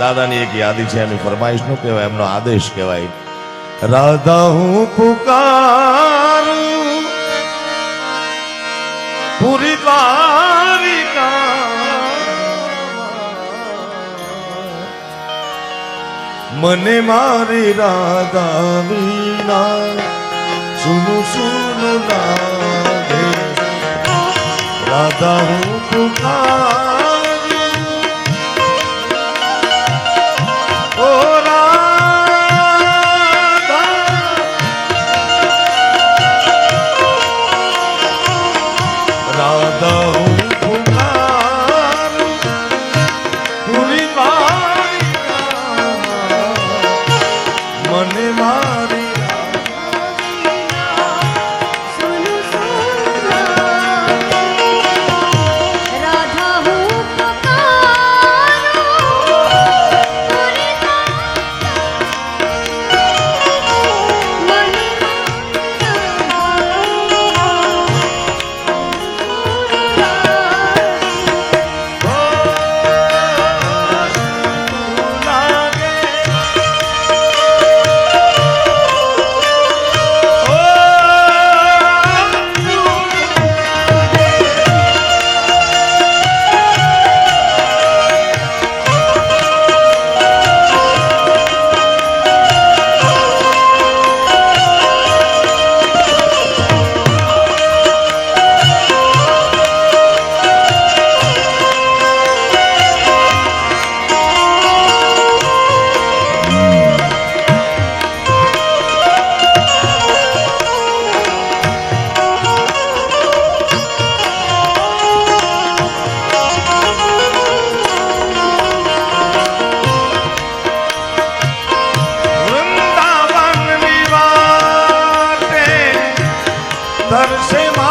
દાદાની એક યાદી છે, એની ફરમાઈશનું કહેવાય, એમનો આદેશ કહેવાય. રાધા હું પુકારું, પૂરી દ્વારિકા મને મારી રાધા વિના સુનું સુનું રાધા હું પુકારું તરસે મારી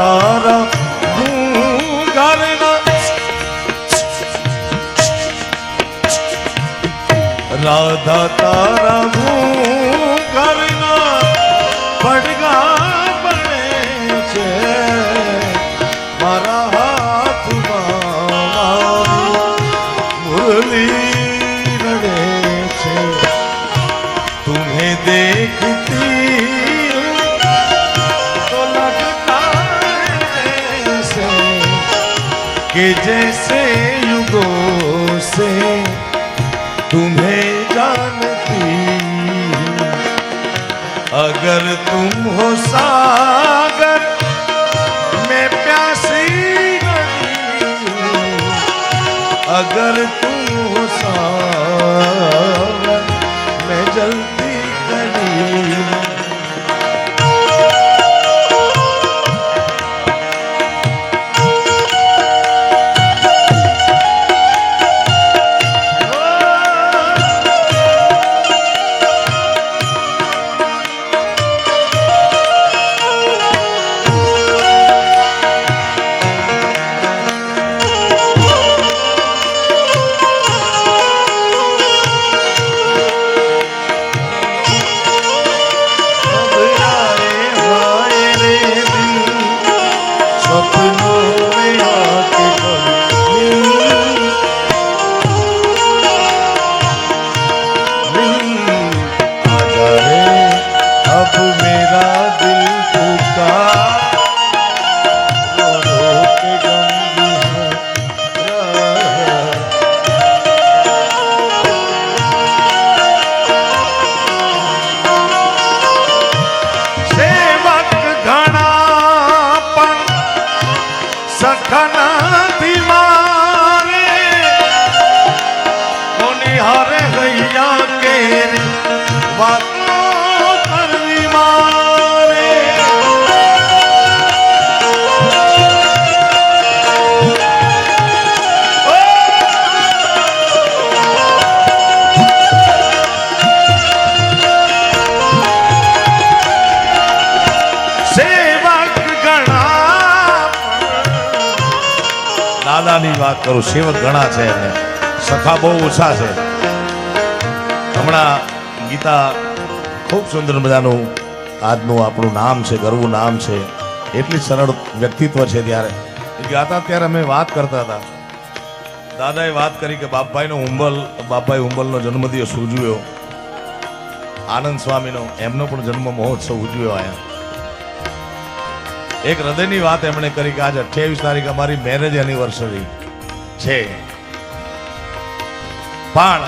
તારા રાધા તારા હું कि जैसे युगों से तुम्हें जानती अगर तुम हो सागर દાદાની વાત કરું, સેવક ઘણા છે એને સખા બહુ ઓછા છે. હમણાં ગીતા ખૂબ સુંદર મજાનું, આજનું આપણું નામ છે, ગરવું નામ છે. એટલી સરળ વ્યક્તિત્વ છે ત્યારે. ગાતા ત્યારે અમે વાત કરતા હતા. દાદાએ વાત કરી કે બાપભાઈનો ઉંબલ, બાપભાઈ ઉંબલનો જન્મદિવસ ઉજવ્યો. આનંદ સ્વામીનો, એમનો પણ જન્મ મહોત્સવ ઉજવ્યો આયા. એક હૃદયની વાત એમણે કરી કે આજ અઠ્યાવીસ તારીખ અમારી મેરેજ એનિવર્સરી છે. પણ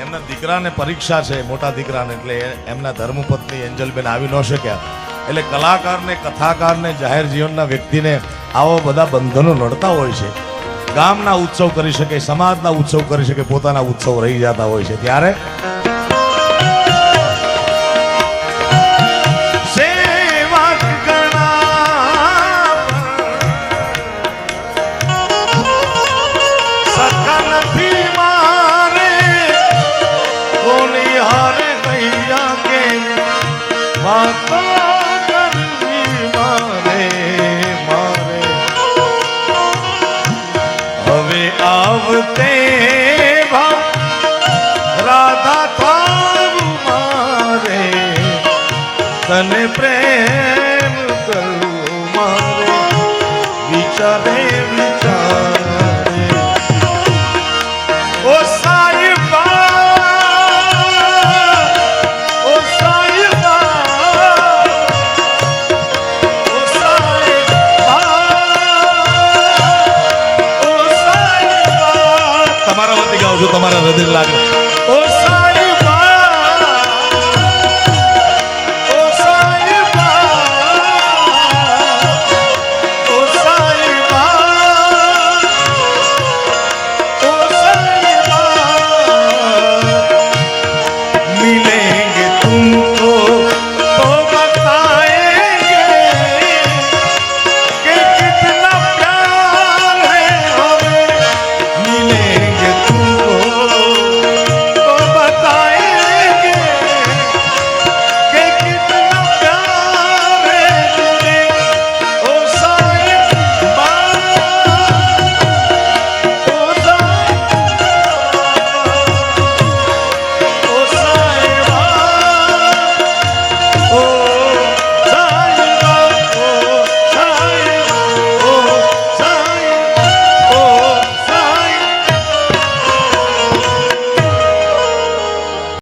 એમના દીકરાને પરીક્ષા છે, મોટા દીકરાને, એટલે એમના ધર્મપત્ની એન્જલબેન આવી ન શક્યા. એટલે કલાકારને, કથાકારને, જાહેર જીવનના વ્યક્તિને આવા બધા બંધનો નડતા હોય છે. ગામના ઉત્સવ કરી શકે, સમાજના ઉત્સવ કરી શકે, પોતાના ઉત્સવ રહી જતા હોય છે. ત્યારે tomar a rendir lágrimas.